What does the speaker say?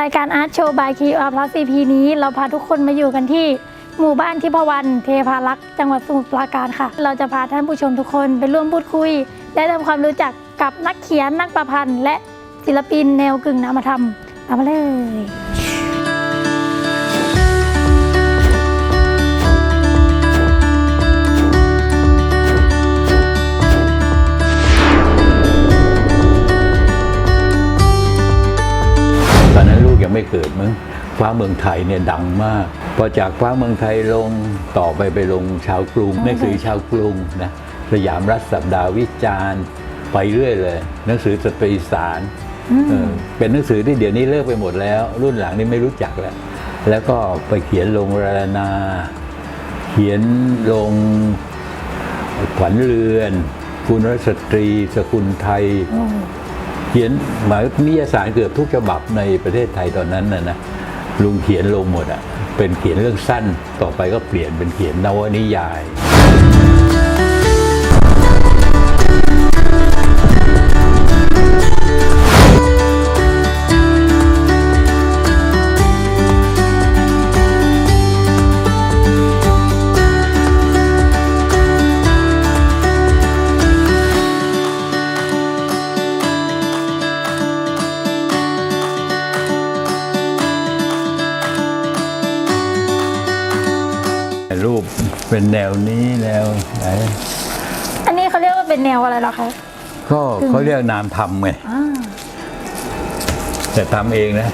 รายการอาร์ตโชว์บายคีอาร์พลัสซีพีนี้ เราพาทุกคนมาอยู่กันที่หมู่บ้านทิพวรรณเทพารักษ์จังหวัดสมุทรปราการค่ะ เราจะพาท่านผู้ชมทุกคนไปร่วมพูดคุย และทำความรู้จักกับนักเขียนนักประพันธ์ และศิลปินแนวกึ่งนามธรรมตามมาเลย เกิดมั้งฟ้าเมืองไทยเนี่ยดังมาก พอจากฟ้าเมืองไทยลงต่อไปไปลงชาวกรุงหนังสือชาวกรุงนะสยามรัฐสัปดาห์วิจารณ์ไปเรื่อยเลย หนังสือสตรีสารเออเป็นหนังสือที่เดี๋ยวนี้เลิกไปหมดแล้ว รุ่นหลังนี่ไม่รู้จักแล้ว แล้วก็ไปเขียนลงรารนา เขียนลงขวัญเรือน คุณรสตรี สกุลไทย เขียนหมายนิยสารเกือบทุกฉบับในประเทศไทยตอนนั้นนะนะลุงเขียนลงหมดอะ่ะเป็นเขียนเรื่องสั้นต่อไปก็เปลี่ยนเป็นเขียนนวนิยาย รูปเป็นแนวนี้แนวไหนอันนี้เขาเรียกว่าเป็นแนวอะไรเหรอคะ ก็เขาเรียกนามธรรมไงอ่าแต่ทำเองนะ